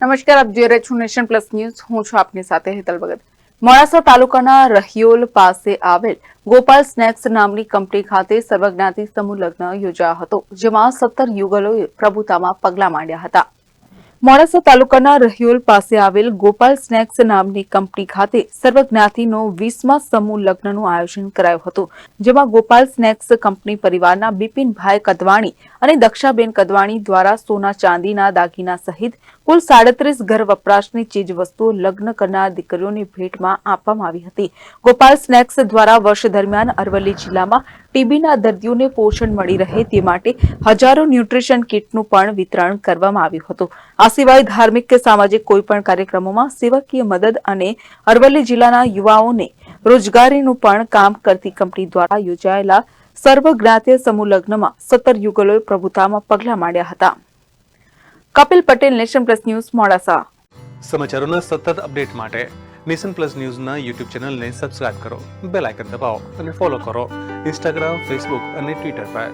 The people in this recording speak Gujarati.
નમસ્કાર, આપ જોઈ રહ્યા નેશન પ્લસ ન્યૂઝ. હું છું આપની સાથે હેતલ ભગત. મોડાસા તાલુકાના રહિયોલ પાસે આવેલ ગોપાલ સ્નેક્સ નામની કંપની ખાતે સર્વજ્ઞાતિ સમૂહ લગ્ન યોજાયો હતો, જેમાં સત્તર યુગલોએ પ્રભુતામાં પગલાં માંડ્યા હતા. મોડાસા તાલુકાના રહિયોલ પાસે આવેલ ગોપાલ સ્નેક્સ નામની કંપની ખાતે સર્વજ્ઞાતિનો વીસમા સમૂહ લગ્નનું આયોજન કરાયું હતું, જેમાં ગોપાલ સ્નેક્સ કંપની પરિવારના બિપિનભાઈ કદવાણી અને દક્ષાબેન કદવાણી દ્વારા સોના ચાંદીના દાગીના સહિત કુલ સાડત્રીસ ઘર વપરાશની ચીજ વસ્તુઓ લગ્ન કરનાર દીકરીઓની ભેટમાં આપવામાં આવી હતી. ગોપાલ સ્નેક્સ દ્વારા વર્ષ દરમિયાન અરવલ્લી જિલ્લામાં ટીબીના દર્દીઓને પોષણ મળી રહે તે માટે હજારો ન્યુટ્રિશન કિટનું પણ વિતરણ કરવામાં આવ્યું હતું. આ સિવાય ધાર્મિક કે સામાજિક કોઈપણ કાર્યક્રમોમાં સેવકીય મદદ અને અરવલ્લી જિલ્લાના યુવાઓને રોજગારીનું પણ કામ કરતી કંપની દ્વારા યોજાયેલા સર્વજ્ઞાતીય સમૂહ લગ્નમાં સત્તર યુગલોએ પ્રભુતામાં પગલાં માંડ્યા હતા. Kapil Patel, nation plus news, Modasa. સમાચારોના સતત અપડેટ માટે નેશન પ્લસ ન્યૂઝના યુટ્યુબ ચેનલને સબસ્ક્રાઇબ કરો, બેલ આઇકન દબાવો અને ફોલો કરો ઇન્સ્ટાગ્રામ, ફેસબુક અને ટ્વિટર પર.